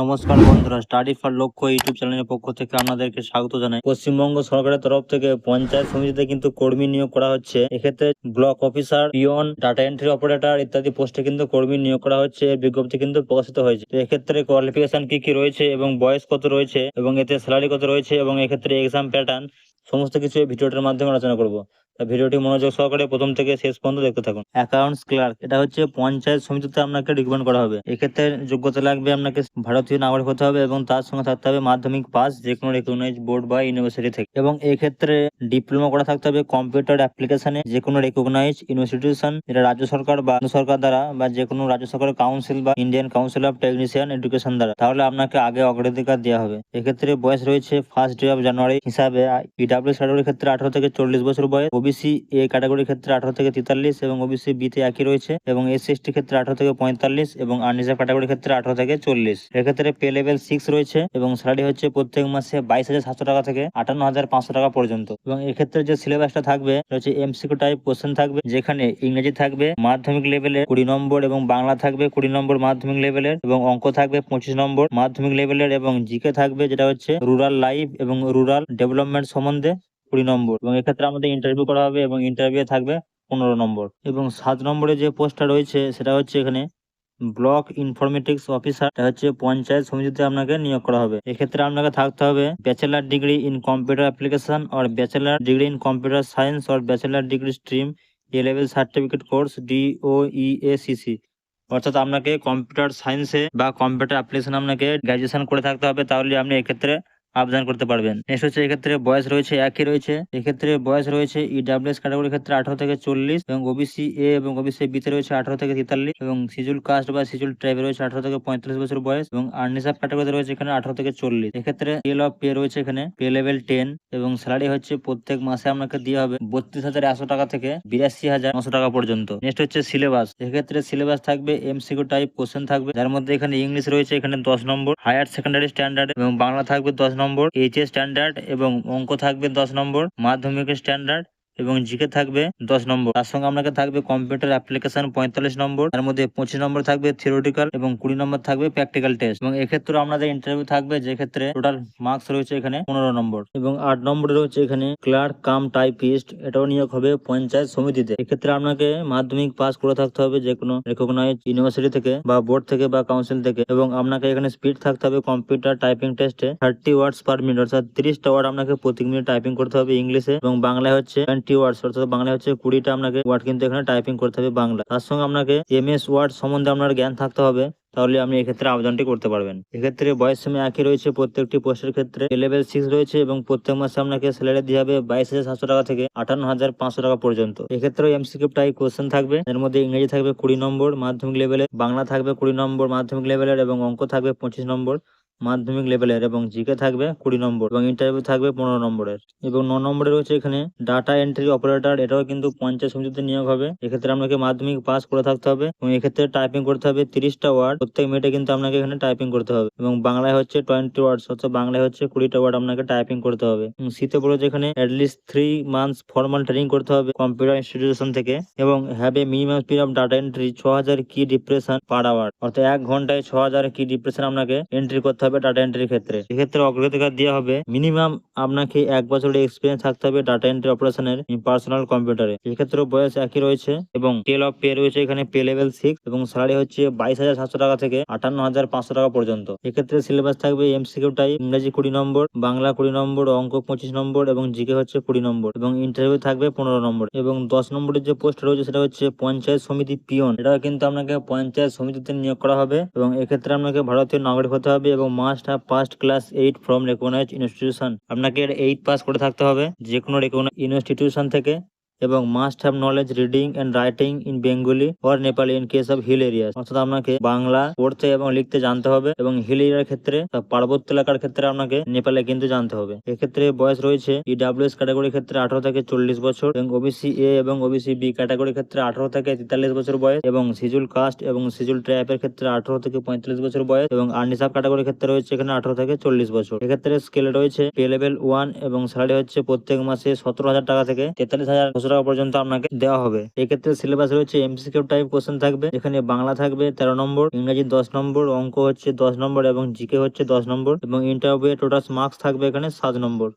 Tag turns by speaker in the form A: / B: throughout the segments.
A: নমস্কার বন্ধুরা, study for লক্ষ্য ইউটিউব চ্যানেলের পক্ষ থেকে আপনাদেরকে স্বাগত জানাই। পশ্চিমবঙ্গ সরকারের তরফ থেকে পঞ্চায়েত সমিতিতে কিন্তু কর্মী নিয়োগ করা হচ্ছে। এক্ষেত্রে block officer peon data entry operator ইত্যাদি পোস্টে কিন্তু কর্মী নিয়োগ করা হচ্ছে। বিজ্ঞপ্তি কিন্তু প্রকাশিত হয়েছে। তো এক্ষেত্রে কোয়ালিফিকেশন কি কি রয়েছে এবং বয়স কত রয়েছে এবং এতে স্যালারি কত রয়েছে এবং এক্ষেত্রে এক্সাম প্যাটার্ন সমস্ত কিছু এই ভিডিওটার মাধ্যমে আলোচনা করব। ভিডিওটি মনোযোগ সহকারে প্রথম থেকে শেষ পর্যন্ত দেখতে থাকুন। অ্যাকাউন্টস ক্লার্ক, এটা হচ্ছে পঞ্চায়েত সমিতিতে আপনাকে রিকমেন্ড করা হবে। এক্ষেত্রে যোগ্যতা লাগবে আপনাকে ভারতীয় নাগরিক হতে হবে এবং তার সঙ্গে থাকতে হবে মাধ্যমিক পাস যে কোনো রেকগনাইজ বোর্ড বা ইউনিভার্সিটি থেকে। এবং এক্ষেত্রে ডিপ্লোমা করা থাকতে হবে কম্পিউটার অ্যাপ্লিকেশনে যে কোনো রেকগনাইজ ইনস্টিটিউশন যেটা রাজ্য সরকার বা সরকার দ্বারা বা যে কোনো রাজ্য সরকারের কাউন্সিল বা Indian council of technician education দ্বারা। তাহলে আপনাকে আগে অগ্রাধিকার দেওয়া হবে। এক্ষেত্রে বয়স রয়েছে ফার্স্ট ডে অফ জানুয়ারি হিসাবে ইডাব্লিউ ক্যাটাগরির ক্ষেত্রে আঠারো থেকে চল্লিশ বছর বয়স ওবিসি এ ক্যাটাগরির ক্ষেত্রে আঠারো থেকে তেতাল্লিশ এবং ওবিসি বি তে একই রয়েছে এবং এসসি এসটি ক্ষেত্রে আঠারো থেকে পঁয়তাল্লিশ এবং আনরিজার্ভ ক্যাটাগরির ক্ষেত্রে আঠারো থেকে চল্লিশ। এক্ষেত্রে পে লেভেল সিক্স রয়েছে এবং স্যালারি হচ্ছে প্রত্যেক মাসে বাইশ হাজার সাতশো টাকা থেকে আটান্ন হাজার পাঁচশো টাকা পর্যন্ত। এবং এক্ষেত্রে যে সিলেবাসটা থাকবে হচ্ছে এমসিকিউ টাইপ কোশ্চেন থাকবে, যেখানে ইংরেজি থাকবে, মাধ্যমিক লেভেলের কুড়ি নম্বর এবং বাংলা থাকবে কুড়ি নম্বর মাধ্যমিক লেভেলের এবং অঙ্ক থাকবে পঁচিশ নম্বর মাধ্যমিক লেভেলের এবং জিকে থাকবে, যেটা হচ্ছে রুরাল লাইফ এবং রুরাল ডেভেলপমেন্ট সম্বন্ধে কুড়ি নম্বর। এবং এক্ষেত্রে আমাদের ইন্টারভিউ করা হবে এবং ইন্টারভিউ থাকবে পনেরো নম্বর। এবং সাত নম্বরে যে পোস্টটা রয়েছে, সেটা হচ্ছে এখানে ব্লক ইনফরমেটিক্স অফিসার এটা হচ্ছে পঞ্চায়েত সমিতিতে আপনাকে নিয়োগ করা হবে। এক্ষেত্রে আপনাকে থাকতে হবে bachelor degree in computer application or bachelor degree in computer science or bachelor degree stream A level certificate course D O E A CC অর্থাৎ আপনাকে কম্পিউটার সায়েন্সে বা কম্পিউটার অ্যাপ্লিকেশন আপনাকে গ্র্যাজুয়েশন করে থাকতে হবে। তাহলে আপনি এক্ষেত্রে আবেদন করতে পারবেন। নেক্সট হচ্ছে এক্ষেত্রে বয়স রয়েছে একই রয়েছে। এক্ষেত্রে বয়স রয়েছে ইডাব্লিউএস ক্যাটাগরির ক্ষেত্রে আঠারো থেকে চল্লিশ এবং ওবিসি এ এবং ওবিসি বি তে রয়েছে আঠারো থেকে তেতাল্লিশ এবং সিজুল কাস্ট বা সিজুল ট্রাইবে রয়েছে আঠারো থেকে পঁয়তাল্লিশ বছর বয়স এবং আর্নিসাব ক্যাটাগরিতে রয়েছে এখানে আঠারো থেকে চল্লিশ। এক্ষেত্রে স্কেল অফ পে রয়েছে এখানে। পে লেভেল টেন এবং স্যালারি হচ্ছে প্রত্যেক মাসে আপনাকে দিয়ে হবে বত্রিশ হাজার একশো টাকা থেকে বিরাশি হাজার নশো টাকা পর্যন্ত। নেক্সট হচ্ছে সিলেবাস এক্ষেত্রে সিলেবাস থাকবে এমসিকিউ টাইপ কোশ্চেন থাকবে। যার মধ্যে এখানে ইংলিশ রয়েছে, এখানে দশ নম্বর। হায়ার সেকেন্ডারি স্ট্যান্ডার্ড এবং বাংলা থাকবে দশ নম্বর এইচএস স্ট্যান্ডার্ড এবং অঙ্ক থাকবে দশ নম্বর মাধ্যমিকের স্ট্যান্ডার্ড এবং জিকে থাকবে দশ নম্বর। তার সঙ্গে আপনাকে থাকবে কম্পিউটার অ্যাপ্লিকেশন পঁয়তাল্লিশ নম্বর। তার মধ্যে পঁচিশ নম্বর থাকবে থিওরিটিক্যাল এবং কুড়ি নম্বর থাকবে প্র্যাকটিক্যাল টেস্ট এবং এক্ষেত্রে আপনাদের ইন্টারভিউ থাকবে, যে ক্ষেত্রে টোটাল মার্কস রয়েছে এখানে পনেরো নম্বর। এবং আট নম্বরে রয়েছে এখানে ক্লার্ক কাম টাইপিস্ট এটাও নিয়োগ হবে পঞ্চায়েত সমিতিতে। এক্ষেত্রে আপনাকে মাধ্যমিক পাস করে থাকতে হবে যে কোনো রেকগনাইজ ইউনিভার্সিটি থেকে বা বোর্ড থেকে বা কাউন্সিল থেকে। এবং আপনাকে এখানে স্পিড থাকতে হবে কম্পিউটার টাইপিং টেস্টে থার্টি ওয়ার্ডস পার মিনিট অর্থাৎ তিরিশটা ওয়ার্ড আপনাকে প্রতি মিনিট টাইপিং করতে হবে ইংলিশে। এবং বাংলায় হচ্ছে টোয়েন্টি ওয়ার্ডস অর্থাৎ বাংলায় হচ্ছে কুড়িটা আপনাকে ওয়ার্ড কিন্তু এখানে টাইপিং করতে হবে বাংলা। তার সঙ্গে আপনাকে এম এস ওয়ার্ড সম্বন্ধে আপনার জ্ঞান থাকতে হবে, তাহলে আপনি এক্ষেত্রে আবেদনটি করতে পারবেন। এক্ষেত্রে বয়স সীমা একই রয়েছে প্রত্যেকটি পোস্টের ক্ষেত্রে। লেভেল সিক্স রয়েছে এবং প্রত্যেক মাসে আপনাকে স্যালারি দিয়ে হবে বাইশ হাজার সাতশো টাকা থেকে আটান্ন হাজার পাঁচশো টাকা পর্যন্ত। এক্ষেত্রে এমসিকিউ টাই কোশ্চেন থাকবে, এর মধ্যে ইংরেজি থাকবে কুড়ি নম্বর, মাধ্যমিক লেভেলে বাংলা থাকবে কুড়ি নম্বর, মাধ্যমিক লেভেলের এবং অঙ্ক থাকবে পঁচিশ নম্বর। মাধ্যমিক লেভেলের এবং জিকে থাকবে কুড়ি নম্বর এবং ইন্টারভিউ থাকবে পনেরো নম্বরের এবং ন নম্বরে রয়েছে এখানে ডাটা এন্ট্রি অপারেটর এটাও কিন্তু পঞ্চায়েত সমিতিতে নিয়োগ হবে। এক্ষেত্রে আপনাকে মাধ্যমিক পাস করে থাকতে হবে এবং এক্ষেত্রে টাইপিং করতে হবে তিরিশটা ওয়ার্ড প্রত্যেক মিনিটে কিন্তু আপনাকে এখানে টাইপিং করতে হবে এবং বাংলায় হচ্ছে টোয়েন্টি ওয়ার্ডস অর্থাৎ বাংলায় হচ্ছে কুড়িটা ওয়ার্ড আপনাকে টাইপিং করতে হবে। এবং শীতে পড়েছে এখানে at least three months formal training করতে হবে কম্পিউটার ইনস্টিটিউশন থেকে এবং have a minimum speed of data entry ছ হাজার কি ডিপ্রেশন পার আওয়ার অর্থাৎ এক ঘন্টায় ছ হাজার কি ডিপ্রেশন আপনাকে এন্ট্রি করতে হবে ডাটা এন্ট্রির ক্ষেত্রে। এক্ষেত্রে অগ্রাধিকার দেওয়া হবে। মিনিমাম আপনাকে এক বছরের এক্সপিরিয়েন্স থাকতে হবে ডাটা এন্ট্রি অপারেশনের পার্সোনাল কম্পিউটারে এক্ষেত্রে বয়স একই রয়েছে এবং টেল অফ পে রয়েছে এখানে পে লেভেল সিক্স এবং স্যালারি হচ্ছে বাইশ হাজার সাতশো টাকা থেকে আটান্ন হাজার পাঁচশো টাকা পর্যন্ত। এক্ষেত্রে সিলেবাস থাকবে এমসিকিউ টাইপ ইংরেজি কুড়ি নম্বর, বাংলা কুড়ি নম্বর, অঙ্ক পঁচিশ নম্বর এবং জিকে হচ্ছে কুড়ি নম্বর এবং ইন্টারভিউ থাকবে পনেরো নম্বর এবং দশ নম্বরের যে পোস্ট রয়েছে সেটা হচ্ছে পঞ্চায়েত সমিতি পিয়ন। এটা কিন্তু আপনাকে পঞ্চায়েত সমিতিতে নিয়োগ করা হবে এবং এক্ষেত্রে আপনাকে ভারতীয় নাগরিক হতে হবে এবং must have past class eight from recognise institution আপনাকে এইট পাস করে থাকতে হবে যে কোনো রেকগনাইজ ইনস্টিটিউশন থেকে। এবং must have knowledge reading and writing in Bengali or Nepali in case of hill area অর্থাৎ আপনাকে বাংলা পড়তে এবং লিখতে জানতে হবে এবং হিল এরিয়ার ক্ষেত্রে পার্বত্য এলাকার ক্ষেত্রে আপনাকে নেপালে কিন্তু জানতে হবে। এক্ষেত্রে বয়স রয়েছে ইডাব্লিউএস ক্যাটাগরির ক্ষেত্রে আঠারো থেকে চল্লিশ বছর এবং ওবিসি এ এবং ওবিসি বি ক্যাটাগরির ক্ষেত্রে আঠারো থেকে তেতাল্লিশ বছর বয়স এবং সিজুল কাস্ট এবং সিজুল ট্রাইবের ক্ষেত্রে আঠারো থেকে পঁয়তাল্লিশ বছর বয়স এবং আর্নিসাব ক্যাটাগরির ক্ষেত্রে রয়েছে এখানে আঠারো থেকে চল্লিশ বছর। এক্ষেত্রে স্কেলে রয়েছে পে লেভেল ওয়ান এবং স্যালারি হচ্ছে প্রত্যেক মাসে সতেরো হাজার টাকা থেকে তেতাল্লিশ হাজার পনেরোশো টাকা পর্যন্ত আপনাকে দেওয়া হবে। এক্ষেত্রে সিলেবাস রয়েছে এমসিকিউ টাইপ কোশ্চেন থাকবে, এখানে বাংলা থাকবে তেরো নম্বর, ইংরেজি দশ নম্বর, অঙ্ক হচ্ছে দশ নম্বর এবং জিকে হচ্ছে দশ নম্বর এবং ইন্টারভিউ টোটাল মার্কস থাকবে এখানে সাত নম্বর।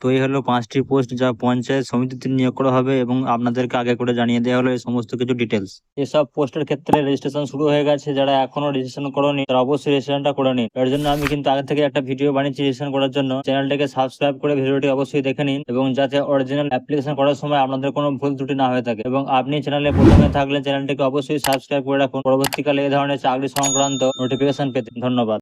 A: তো এই হলো পাঁচটি পোস্ট যা পঞ্চায়েত সমিতিতে নিয়োগ করা হবে এবং আপনাদেরকে আগে করে জানিয়ে দেওয়া হলো এই সমস্ত কিছু ডিটেলস এসব পোস্টের ক্ষেত্রে রেজিস্ট্রেশন শুরু হয়ে গেছে, যারা এখনও রেজিস্ট্রেশন করোনি, তারা অবশ্যই রেজিস্ট্রেশনটা করে নিন। এর জন্য আমি কিন্তু আগে থেকে একটা ভিডিও বানিয়েছি রেজিস্ট্রেশন করার জন্য। চ্যানেলটাকে সাবস্ক্রাইব করে ভিডিওটি অবশ্যই দেখে নিন এবং যাতে অরিজিনাল অ্যাপ্লিকেশন করার সময় আপনাদের কোনো ভুল ত্রুটি না হয়ে থাকে। এবং আপনি চ্যানেলে প্রথমে থাকলে চ্যানেলটিকে অবশ্যই সাবস্ক্রাইব করে রাখুন। পরবর্তীকালে এই ধরনের চাকরি সংক্রান্ত নোটিফিকেশন পেতে। ধন্যবাদ।